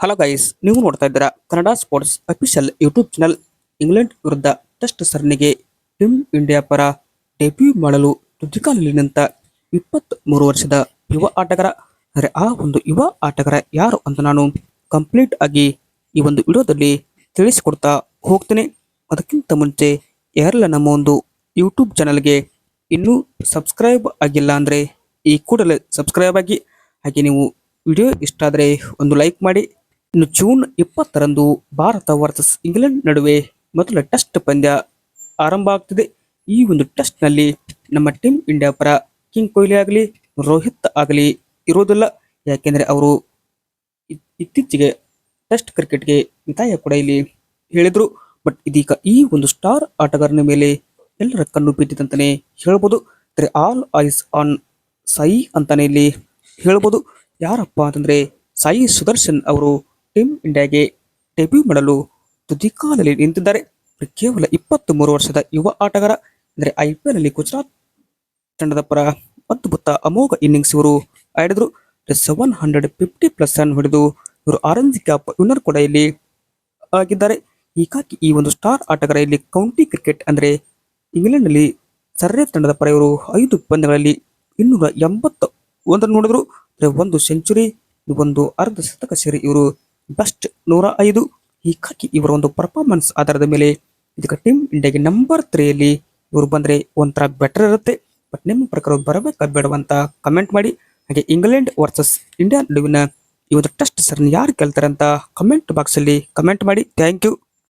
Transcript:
Hello guys ನೀವು ನೋಡ್ತಾ ಇದ್ದೀರಾ Kannada sports official YouTube channel England ವಿರುದ್ಧ ಟೆಸ್ಟ್ ಸರಣಿಗೆ ಟೀಮ್ ಇಂಡಿಯಾ ಪರ ಡೆಬ್ಯೂ ಮಾಡಲು ತುದಿಕಾಲಲ್ಲಿ ನಿಂತ ಇಪ್ಪತ್ತ್ ಮೂರು ವರ್ಷದ ಯುವ ಆಟಗಾರ ಅಂದರೆ ಆ ಒಂದು ಯುವ ಆಟಗಾರ ಯಾರು ಅಂತ ನಾನು ಕಂಪ್ಲೀಟ್ ಆಗಿ ಈ ಒಂದು ವಿಡಿಯೋದಲ್ಲಿ ತಿಳಿಸಿಕೊಡ್ತಾ ಹೋಗ್ತೇನೆ. ಅದಕ್ಕಿಂತ ಮುಂಚೆ ಯಾರೆಲ್ಲ ನಮ್ಮ ಒಂದು ಯೂಟ್ಯೂಬ್ ಚಾನಲ್ಗೆ ಇನ್ನೂ ಸಬ್ಸ್ಕ್ರೈಬ್ ಆಗಿಲ್ಲ ಅಂದರೆ ಈ ಕೂಡಲೇ ಸಬ್ಸ್ಕ್ರೈಬ್ ಆಗಿ, ಹಾಗೆ ನೀವು ವಿಡಿಯೋ ಇಷ್ಟ ಆದರೆ ಒಂದು ಲೈಕ್ ಮಾಡಿ ಇನ್ನು ಜೂನ್ ಇಪ್ಪತ್ತರಂದು ಭಾರತ ವರ್ಸಸ್ ಇಂಗ್ಲೆಂಡ್ ನಡುವೆ ಮೊದಲ ಟೆಸ್ಟ್ ಪಂದ್ಯ ಆರಂಭ ಆಗ್ತಿದೆ. ಈ ಒಂದು ಟೆಸ್ಟ್ನಲ್ಲಿ ನಮ್ಮ ಟೀಮ್ ಇಂಡಿಯಾ ಪರ ಕಿಂಗ್ ಕೊಹ್ಲಿ ಆಗಲಿ, ರೋಹಿತ್ ಆಗಲಿ ಇರೋದಿಲ್ಲ. ಯಾಕೆಂದರೆ ಅವರು ಇತ್- ಇತ್ತೀಚೆಗೆ ಟೆಸ್ಟ್ ಕ್ರಿಕೆಟ್ಗೆ ಮಿತಾಯ ಕೂಡ ಇಲ್ಲಿ ಹೇಳಿದ್ರು. ಬಟ್ ಇದೀಗ ಈ ಒಂದು ಸ್ಟಾರ್ ಆಟಗಾರನ ಮೇಲೆ ಎಲ್ಲರ ಕಣ್ಣು ಬಿದ್ದಿದಂತಾನೆ ಹೇಳ್ಬೋದು. ಆಲ್ ಐಸ್ ಆನ್ ಸಾಯಿ ಅಂತಾನೆ ಇಲ್ಲಿ ಹೇಳ್ಬೋದು. ಯಾರಪ್ಪ ಅಂತಂದ್ರೆ ಸಾಯಿ ಸುದರ್ಶನ್ ಅವರು ಟೀಮ್ ಇಂಡಿಯಾಗೆ ಡೆಬ್ಯೂ ಮಾಡಲು ತುದಿಕಾಲಲ್ಲಿ ನಿಂತಿದ್ದಾರೆ. ಕೇವಲ ಇಪ್ಪತ್ತ್ ಮೂರು ವರ್ಷದ ಯುವ ಆಟಗಾರ, ಅಂದರೆ ಐ ಪಿ ಎಲ್ ಅಲ್ಲಿ ಗುಜರಾತ್ ತಂಡದ ಪರ ಅದ್ಭುತ ಅಮೋಘ ಇನ್ನಿಂಗ್ಸ್ ಇವರು ಆಡಿದ್ರು. Seven hundred fifty plus run ಹೊಡೆದು ಇವರು ಆರೆಂಜ್ ಕ್ಯಾಪ್ ವಿನ್ನರ್ ಕೂಡ ಇಲ್ಲಿ ಆಗಿದ್ದಾರೆ. ಹೀಗಾಗಿ ಈ ಒಂದು ಸ್ಟಾರ್ ಆಟಗಾರ ಇಲ್ಲಿ ಕೌಂಟಿ ಕ್ರಿಕೆಟ್ ಅಂದರೆ ಇಂಗ್ಲೆಂಡ್ನಲ್ಲಿ ಸರ್ರೆ ತಂಡದ ಪರ ಇವರು ಐದು ಪಂದ್ಯಗಳಲ್ಲಿ ಇನ್ನೂರ ಎಂಬತ್ತ ಒಂದನ್ನು ನೋಡಿದ್ರು ಒಂದು ಸೆಂಚುರಿ ಒಂದು ಅರ್ಧ ಶತಕ ಸೇರಿ ಇವರು ಬೆಸ್ಟ್ ನೂರ ಐದು. ಹೀಗಾಗಿ ಇವರ ಒಂದು ಪರ್ಫಾರ್ಮೆನ್ಸ್ ಆಧಾರದ ಮೇಲೆ ಇದಕ್ಕೆ ಟೀಮ್ ಇಂಡಿಯಾಗೆ ನಂಬರ್ ತ್ರೀಯಲ್ಲಿ ಇವರು ಬಂದ್ರೆ ಒಂಥರ ಬೆಟರ್ ಇರುತ್ತೆ. ಬಟ್ ನಿಮ್ಮ ಪ್ರಕಾರ ಬರಬೇಕಾ ಬೇಡವಂತ ಕಮೆಂಟ್ ಮಾಡಿ. ಹಾಗೆ ಇಂಗ್ಲೆಂಡ್ ವರ್ಸಸ್ ಇಂಡಿಯಾ ನಡುವಿನ ಈ ಒಂದು ಟೆಸ್ಟ್ ಸರ್ ಯಾರು ಗೆಲ್ತಾರೆ ಅಂತ ಕಮೆಂಟ್ ಬಾಕ್ಸ್ ಅಲ್ಲಿ ಕಮೆಂಟ್ ಮಾಡಿ. Thank you